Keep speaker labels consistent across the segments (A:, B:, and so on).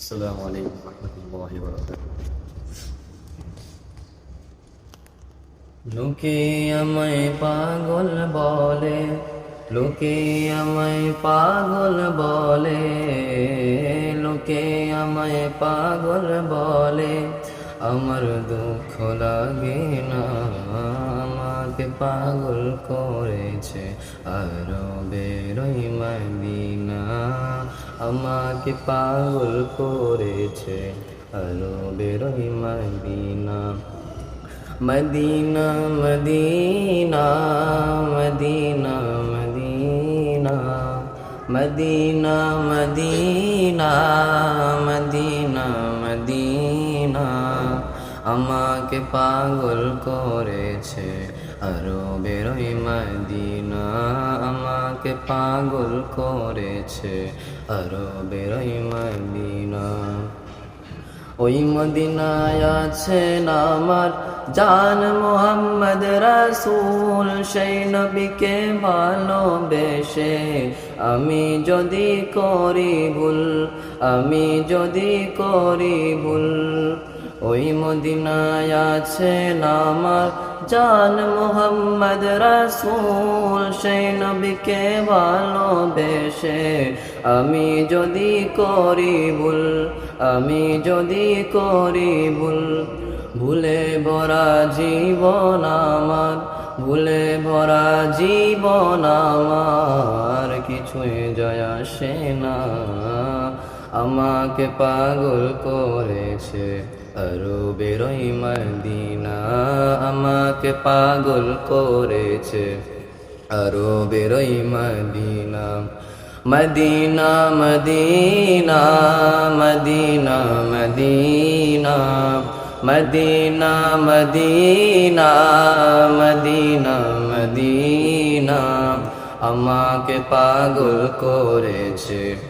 A: আসসালামু আলাইকুম রহমতুল্লাহি লোকে আমায় পাগল বলে, লোকে আমায় পাগল বলে, লোকে আমায় পাগল বলে, আমার দুঃখ লাগে না, আমাকে পাগল করেছে আর বেরোই মাবি না আমাকে পাগল করেছে বেরোই Medina. Medina Medina Medina Medina. Medina Medina Medina Medina. আমাকে পাগল করেছে আরও বেরোই মদিনা, আমাকে পাগল করেছে। আরও বেরোই মদিনা। ওই মদিনায় আছেন আমার জান মোহাম্মদ রাসূল, সেই নবীকে ভালোবেসে। আমি যদি করি ভুল, আমি যদি করি ভুল, ওই মদিনায় আছেন আমার জান মোহাম্মদ রাসূল, সেই নবীকে ভালোবেসে আমি যদি করি ভুল, আমি যদি করি ভুল, ভুলে ভরা জীবন আমার, ভুলে ভরা জীবন আমার, কিছুই জয় আসে না। আমাকে পাগল করেছে। আরও বেরোই মদিনা আমাকে পাগল করেছে। আরও বেরোই Medina Medina Medina Medina Medina Medina Medina Medina Medina, আমাকে পাগল করেছে।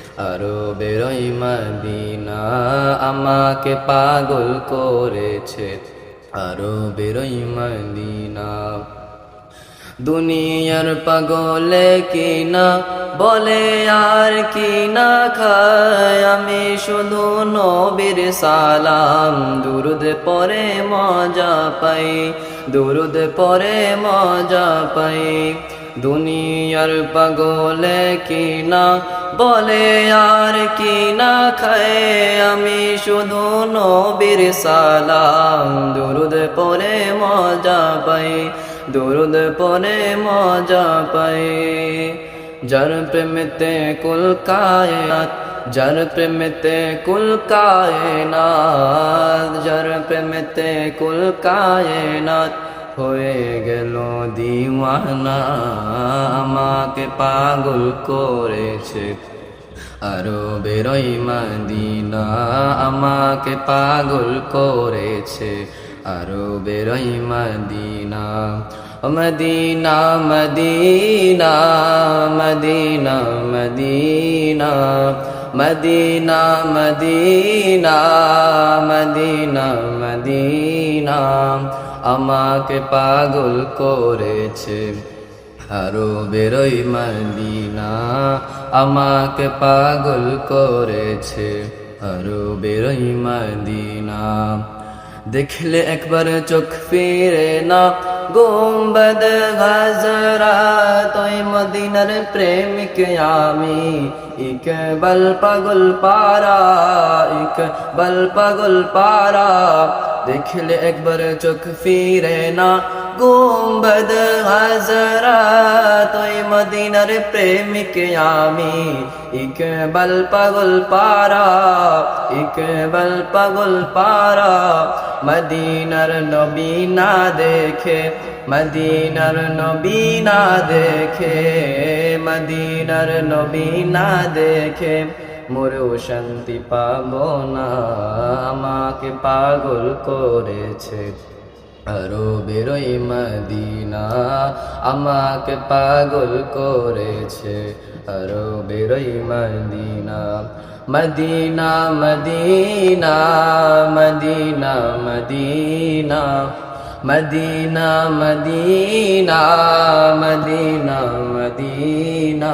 A: আরও বেরোই মদিনা, আমাকে পাগল করেছে। আরও বেরোই মদিনা। দুনিয়ার পাগলে কিনা, বলে আর কি না খায়। আমি শুধু নবীর সালাম, দুরুদ পরে মজা পাই, দুরুদ পরে মজা পাই। দুনিয়ার পাগলে কিনা, বলে আর কি না খায়। আমি শুধু নবীর সালাম, দুরুদ পরে মজা পাই, দুরুদ পরে মজা পাই। যার প্রেমেতে কুল কায়নাত, যার প্রেমেতে কুল কায়নাত, যার প্রেমেতে কুল কায়নাত হয়ে গেল দিওয়ানা। আমাকে পাগল করেছে আরও বেরোই মদিনা। আমাকে পাগল করেছে আরও বেরোই Medina. Medina Medina Medina Medina. Medina Medina Medina Medina. আমাকে পাগল করেছে। আরও বেরোই মদিনা, আমাকে পাগল করেছে। আরও বেরোই মদিনা। দেখলে একবার চোখ ফিরে না, গোম্বদ গাজরা তোই মদিনার প্রেমিক আমি। ইকবল পাগল পারা ইকবল পাগল পারা। দেখলে একবার চোখ ফিরে না গুম্বদ হাজরা তোই মদিনার প্রেমিক আমি ইকবল পাগল পারা ইকবল পাগল পারা মদিনার নবী না দেখে মদিনার নবী না দেখে মদিনার নবী না দেখে মোরেও শান্তি পাব না। আমাকে পাগল করেছে আরও বেরোই মদিনা। আমাকে পাগল করেছে আরও বেরোই Medina. Medina Medina Medina Medina. Medina Medina Medina Medina.